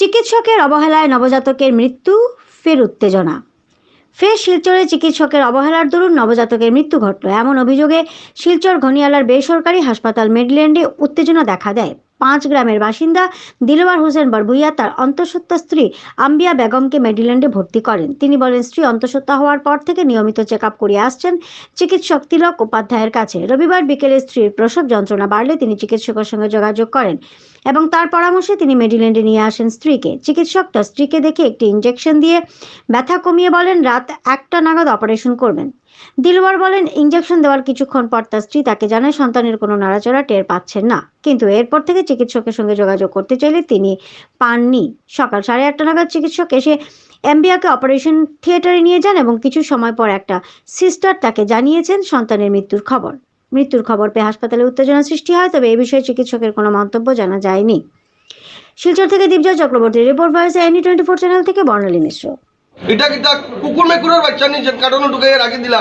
চিকিৎসকের অবহেলায় নবজাতকের মৃত্যু, ফের উত্তেজনা। ফের শিলচরে চিকিৎসকের অবহেলার দরুন নবজাতকের মৃত্যু ঘটল। এমন অভিযোগে শিলচর ঘনিয়ালার বেসরকারি হাসপাতাল মেডল্যান্ডে উত্তেজনা দেখা দেয়। পাঁচ গ্রামের বাসিন্দা দিলওয়ার হোসেন বরবুইয়া তার অন্তঃসত্ত্বা স্ত্রী আম্বিয়া বেগমকে মেডিল্যান্ডে ভর্তি করেন। তিনি বলেন, স্ত্রী অন্তঃসত্ত্বা হওয়ার পর থেকে নিয়মিত চেক আপ করিয়ে আসছেন। চিকিৎসক তিলক উপাধ্যায়ের কাছে। রবিবার বিকেলে স্ত্রীর প্রসব যন্ত্রণা বাড়লে তিনি চিকিৎসকের সঙ্গে যোগাযোগ করেন এবং তার পরামর্শে তিনি মেডিল্যান্ডে নিয়ে আসেন স্ত্রীকে। চিকিৎসক তার স্ত্রীকে দেখে একটি ইঞ্জেকশন দিয়ে ব্যথা কমিয়ে বলেন, রাত একটা নাগাদ অপারেশন করবেন। দিলওয়ার বলেন ইঞ্জেকশন দেওয়ার কিছুক্ষণ পর তার স্ত্রী তাকে জানায়, সন্তানের কোনো নাড়াচড়া টের পাচ্ছেন না। কিন্তু এরপর থেকে চিকিৎসকের সঙ্গে যোগাযোগ করতে চাইলে তিনি পাননি। সকাল সাড়ে আটটা নাগাদ চিকিৎসক এসে এমবিয়াকে অপারেশন থিয়েটারে নিয়ে যান এবং কিছু সময় পর একটা সিস্টার তাকে জানিয়েছেন সন্তানের মৃত্যুর খবর। মৃত্যুর খবর পেয়ে হাসপাতালে উত্তেজনা সৃষ্টি হয়, তবে এ বিষয়ে চিকিৎসকের কোনো মন্তব্য জানা যায়নি। শিলচর থেকে Dipjoy Chakraborty report voice any twenty four channel থেকে বর্ণালী মিশ্র। এটা কিতা কুকুর মেকুরের বাচ্চা নিজের কারণ ঢুকে রাখি দিলা?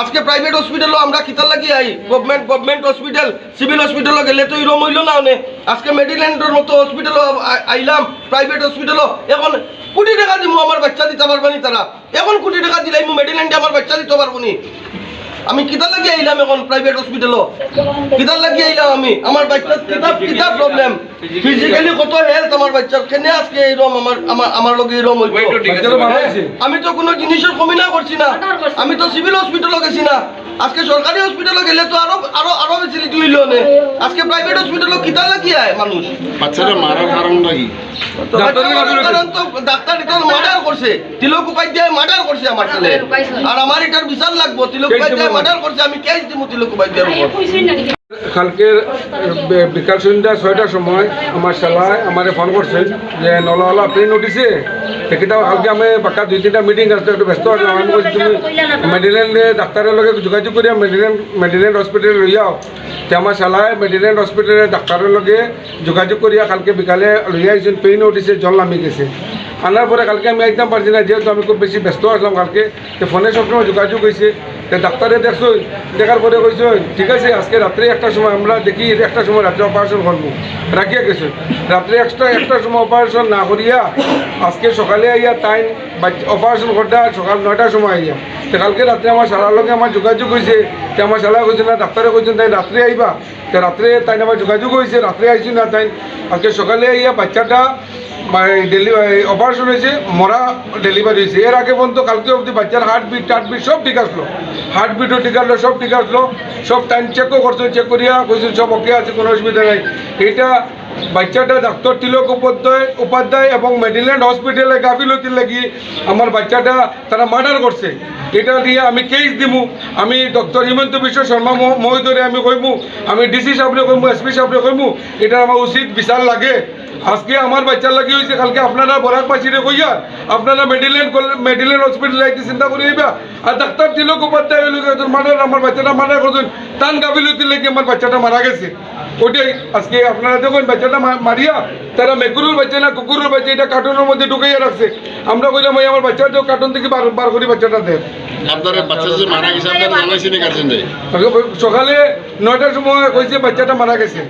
আজকে প্রাইভেট হসপিটালও আমরা কিতার লাগি আই। গভর্নমেন্ট গভর্নমেন্ট হসপিটাল সিভিল হসপিটালও গেলে তো এরম হইল না অনে আজকে মেডিল্যান্ডের মতো হসপিটালও আইলাম প্রাইভেট হসপিটালও এখন কোটি টাকা দিব আমার বাচ্চা দিতে পারবানি তারা। এখন কোটি টাকা দিলাই মেডিল্যান্ডে আমার বাচ্চা দিতে পারব নি। আমি কিতার লাগি আইলাম এখন প্রাইভেট হসপিটালও কিতার লাগি আইলাম আমি? আমার বাচ্চার কিতাব কিতাব প্রবলেম ফিজিক্যালি কত হেলথ আমার বাচ্চার কেনে আজকে এইরকম আমার আমার আমার লগে হইতো আমি তো কোনো জিনিসের কমি না করছি না। আমি তো সিভিল হসপিটালও গেছি না। আজকে সরকারি হসপিটালও গেলে তো আরও আরও আরও ফেসিলিটি হইল নে। আজকে প্রাইভেট হসপিটালও কিতা লাগি আয় মানুষ? বাচ্চাদের মারার কারণ লাগি ডাক্তার এটা মার্ডার করছে। তিলক উপাধ্যায় মার্ডার করছে আমার ছেলে। আর আমার এটার বিচার লাগবো। তিলক উপাধ্যায় মার্ডার করছে আমি কেস দিব তিলক উপাধ্যায়ের উপর কালকে বিকাল সন্ধ্যা ছয়টার সময় আমার শালায় আমারে ফোন করছেন যে নলা হলা আপনি নোটিসে সেটা কালকে আমি বাক্কা দুই, তিনটা মিটিং আসতে একটু ব্যস্ত আছিলাম আমি বলছি, তুমি মেডিল্যান্ডে ডাক্তারের লগে যোগাযোগ করিয়া মেডিল্যান্ড মেডিল্যান্ড হসপিটালে লইয়াও তে আমার শালায় মেডিল্যান্ড হসপিটালে ডাক্তারের লগে যোগাযোগ করিয়া কালকে বিকালে লইয়া আইছেন পেইন উঠিছে জল নামি গেছে। আনার পরে কালকে আমি একদম পারছি না, যেহেতু আমি খুব বেশি ব্যস্ত আসলাম কালকে, তো ফোনে সবসময় যোগাযোগ হয়েছে ডাক্তারে দেখছ দেখার পরে কইছো ঠিক আছে, আজকে রাত্রে একটা সময় আমরা দেখি একটা সময় রাত্রে অপারেশন করব। রাখিয়া গেছো। রাত্রে একটা একটার সময় অপারেশন না করিয়া আজকে সকালে আইয়া তাই অপারেশন করতে সকাল নয়টার সময় আইয়া। তো কালকে রাত্রে আমার শালার লগে আমার যোগাযোগ হয়েছে তো আমার শালা কইছে, না, ডাক্তারে কইছেন তাই রাত্রে আইবা। তো রাত্রে তাই আমার যোগাযোগ হয়েছে রাত্রে আইছি না তাই। আজকে সকালে আইয়া বাচ্চাটা ডেলিভারি অপারেশন হয়েছে, মরা ডেলিভারি হয়েছে। এর আগে পর্যন্ত কালকে অবধি বাচ্চার হার্টবিট টার্টবিট সব ঠিক আসলো। হার্টবিটও ঠিক আসলো, সব ঠিক আসলো। সব টাইম চেকও করছে চেক করিয়া কইছে, সব ওকে আছে, কোনো অসুবিধা নাই। এটা বাচ্চাটা ডাক্তার তিলক উপাধ্যায় উপাধ্যায় এবং মেডিল্যান্ড হসপিটালে গাফিলতির লাগি আমার বাচ্চাটা তারা মার্ডার করছে। এটা দিয়ে আমি কেস দিমু। আমি ডক্টর হিমন্ত বিশ্ব শর্মা মহ- মহোদয় আমি কইমু। আমি ডিসি সাহেবরে কইমু এসপি সাহেবরে কইমু। এটা আমার উচিত বিচার লাগে। আজকে আমার বাচ্চার লাগি হয়েছে কালকে আপনারা বরাক পাশিরে কইয়া আপনারা মেডিল্যান্ড মেডিল্যান্ড হসপিটাল আইতে চিন্তা করে আইবা। আর ডাক্তার তিলক উপাধ্যায় মার্ডার আমার বাচ্চাটা মার্ডার করছেন তান গাফিলতির লাগি আমার বাচ্চাটা মারা গেছে। ওটাই আজকে আপনারা দেখুন, বাচ্চাটা মারিয়া, তারা মেকুরুর বাচ্চা না কুকুরের বাচ্চা, এটা কার্টুনের মধ্যে ঢুকাইয়া রাখছে। আমরা কইলাম আমার বাচ্চাটা কার্টুন থেকে বার বার করি বাচ্চাটা দেয় আপনার বাচ্চা যে মারা গেছে আপনার জানাইছি না গার্জেন সকালে নয়টার সময় কইছে বাচ্চাটা মারা গেছে।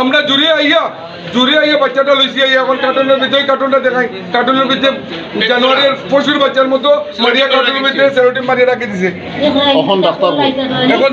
আমরা জুড়ে আইয়া জুড়ে আইয়া বাচ্চাটা লইছি আইয়া এখন কার্টুনের ভিতরে কার্টুনটা দেখাই। কার্টুনের ভিতরে জানুয়ারির পশুর বাচ্চার মতো মারিয়া কার্টুনের ভিতরে সেরোটিন মারিয়া রাখি দিছে। ডাক্তার এখন